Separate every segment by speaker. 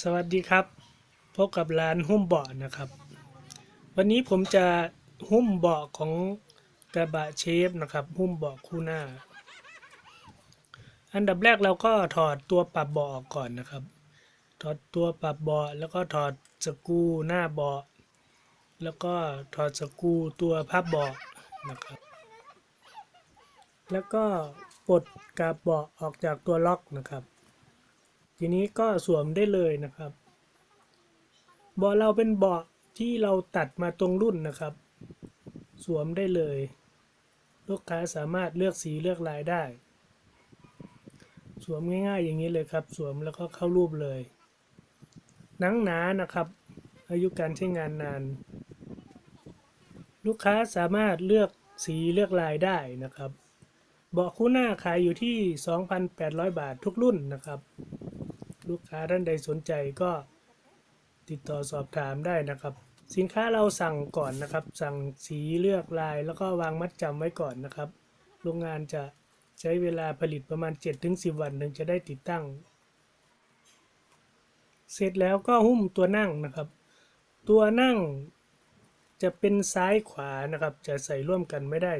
Speaker 1: สวัสดีครับพบกับร้านหุ้มเบาะนะครับ วันนี้ผมจะหุ้มเบาะของกระบะเชฟนะครับ หุ้มเบาะคู่หน้า อันดับแรกเราก็ถอดตัวปรับเบาะออกก่อนนะครับ ถอดตัวปรับเบาะแล้วก็ถอดสกูหน้าเบาะแล้วก็ถอดสกูตัวพับเบาะนะครับ แล้วก็ปลดกาบเบาะออกจากตัวล็อกนะครับ ทีนี้ก็สวมได้เลยนะครับเบาะเราเป็นเบาะที่เราตัดมาตรงรุ่นนะครับ สวมได้เลย ลูกค้าสามารถเลือกสีเลือกลายได้ สวมง่ายๆอย่างนี้เลยครับ สวมแล้วก็เข้ารูปเลย หนังหนานะครับ อายุการใช้งานนาน ลูกค้าสามารถเลือกสีเลือกลายได้นะครับ เบาะคู่หน้าขายอยู่ที่ 2,800 บาททุกรุ่นนะครับ ลูกค้าท่านใดสนใจก็ติดต่อสอบถามได้นะครับ สินค้าเราสั่งก่อนนะครับ สั่งสีเลือกลายแล้วก็วางมัดจำไว้ก่อนนะครับ โรงงานจะใช้เวลาผลิตประมาณ 7-10 วันถึงจะได้ติดตั้ง เสร็จแล้วก็หุ้มตัวนั่งนะครับ ตัวนั่งจะเป็นซ้ายขวานะครับ จะใส่ร่วมกันไม่ได้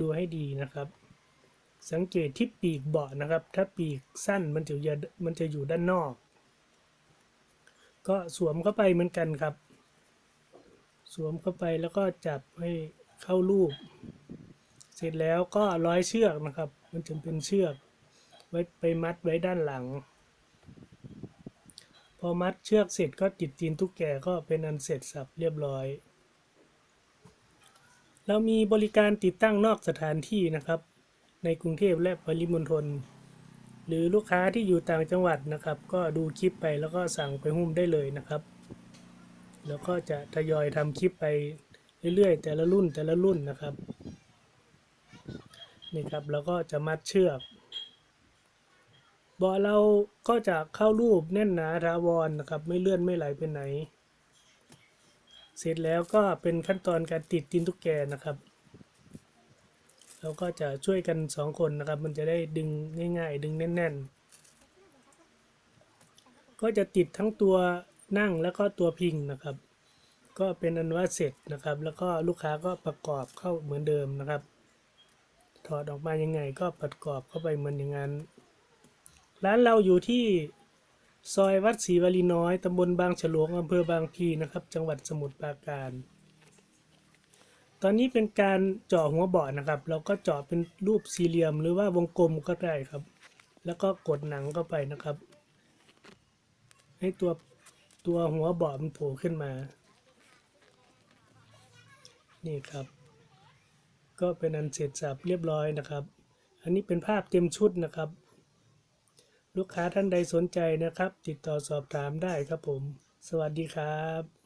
Speaker 1: ดูให้ดีนะครับ สังเกตที่ปีกเบาะนะครับ ถ้าปีกสั้นมันจะอยู่มันจะอยู่ด้านนอก ก็สวมเข้าไปเหมือนกันครับ สวมเข้าไปแล้วก็จับให้เข้ารูป เสร็จแล้วก็ร้อยเชือกนะครับ มันจะเป็นเชือกไว้ไปมัดไว้ด้านหลัง พอมัดเชือกเสร็จก็ติดตีนตุ๊กแก่ก็เป็นอันเสร็จสับเรียบร้อยเรามีบริการติดตั้งนอกสถานที่นะครับ ในกรุงเทพและปริมณฑลหรือลูกค้าที่อยู่ต่างจังหวัดนะครับ ก็ดูคลิปไปแล้วก็สั่งไปหุ้มได้เลยนะครับ แล้วก็จะทยอยทำคลิปไปเรื่อยๆ แต่ละรุ่นแต่ละรุ่นนะครับนี่ครับแล้วก็จะมัดเชือกเบาะเราก็จะเข้ารูปแน่นหนาถาวรนะครับ ไม่เลื่อนไม่ไหลไปไหน เสร็จแล้วก็เป็นขั้นตอนการติดตีนตุ๊กแกนะครับ เราก็จะช่วยกันสองคนนะครับ มันจะได้ดึงง่ายๆ ดึงแน่น ๆ ก็จะติดทั้งตัวนั่งแล้วก็ตัวพิงนะครับ ก็เป็นอันว่าเสร็จนะครับ แล้วก็ลูกค้าก็ประกอบเข้าเหมือนเดิมนะครับ ถอดออกมายังไงก็ประกอบเข้าไปเหมือนอย่างนั้น ร้านเราอยู่ที่ซอยวัดศรีวลีน้อยตำบลบางฉลวงอำเภอบางพีนะครับ จังหวัดสมุทรปราการ ตอนนี้เป็นการเจาะหัวเบาะนะครับ เราก็เจาะเป็นรูปสี่เหลี่ยมหรือว่าวงกลมก็ได้ครับ แล้วก็กดหนังเข้าไปนะครับ ให้ตัวตัวหัวเบาะมันโผล่ขึ้นมา นี่ครับ ก็เป็นอันเสร็จสับเรียบร้อยนะครับ อันนี้เป็นภาพเต็มชุดนะครับ ลูกค้าท่านใดสนใจนะครับ ติดต่อสอบถามได้ครับผม สวัสดีครับ